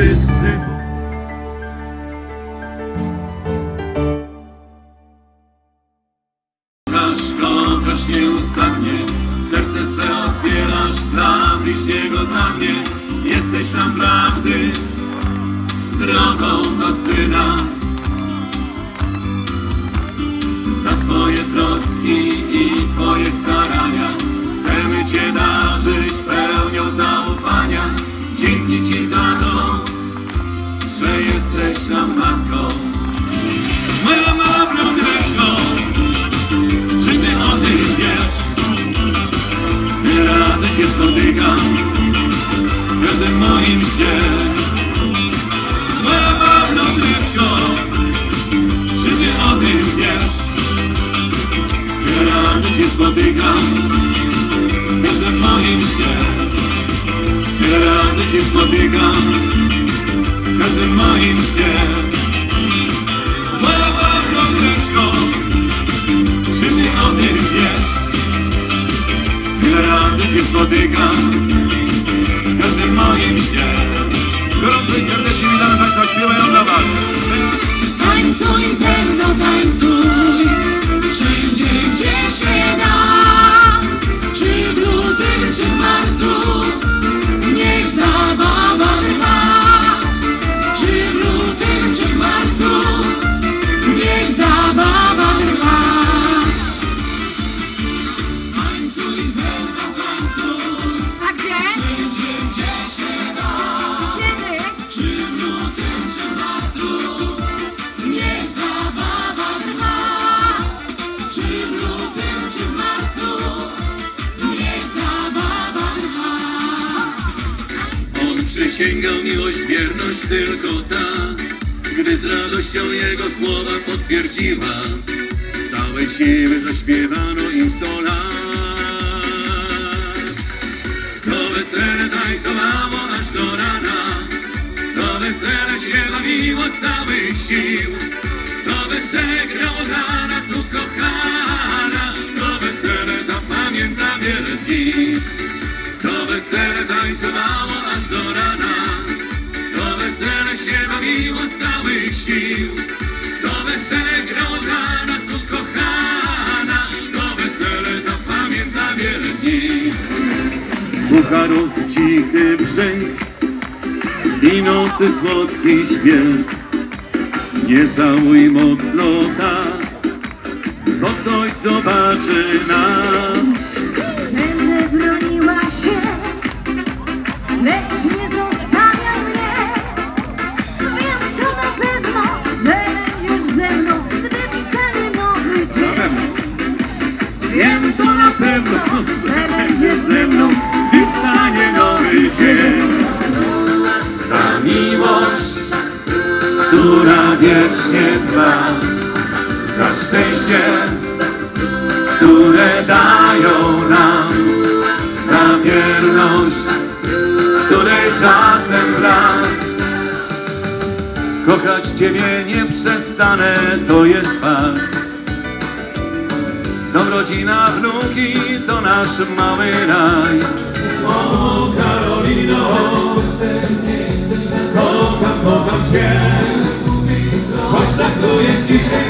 czystym. Kochasz, kochasz nieustannie, serce swe otwierasz dla bliźniego, dla mnie. Jesteś nam prawdy, drogą do Syna. Za Twoje troski i Twoje starania chcemy Cię darzyć pełnią zaufania. Dzięki Ci za to że jesteś nam matką. Moja mała prawdeczko Czy Ty o tym wiesz? Tyle razy Cię spotykam. W każdym moim śnie. Moja mała prawdeczko Czy Ty o tym wiesz? Tyle razy Cię spotykam. W każdym moim śnie. Tyle razy Cię spotykam każdym moim śnie mała króleczko Czy Ty o tym wiesz? Tyle razy Cię spotykam W każdym moim śnie Gorąco i serdecznie witamy Państwa, śpiewają dla Was. Tańcuj ze mną, tańcuj On przysięgał miłość, wierność tylko ta Gdy z radością Jego słowa potwierdziła. Z całej siły zaśpiewano im sto lat. To wesele tańcowało aż do rana. To wesele się bawiło z całych sił. To wesele grało dla nas ukochana To wesele zapamięta wiele dni. To wesele tańcowało aż do rana się bawiło z całych sił. To wesele grało dla nas ukochana. To wesele zapamięta wiele dni. Pucharów cichy brzęk I nocy słodki śpiew. Nie całuj mocno tak Bo ktoś zobaczy nas Za miłość, która wiecznie trwa, za szczęście, które dają nam, za wierność, której czasem brak. Kochać Ciebie nie przestanę, to jest fakt. Dom, rodzina, wnuki to nasz mały raj. O Karolino, kocham, kocham Cię. Choć traktujesz dzisiaj mnie okrutnie,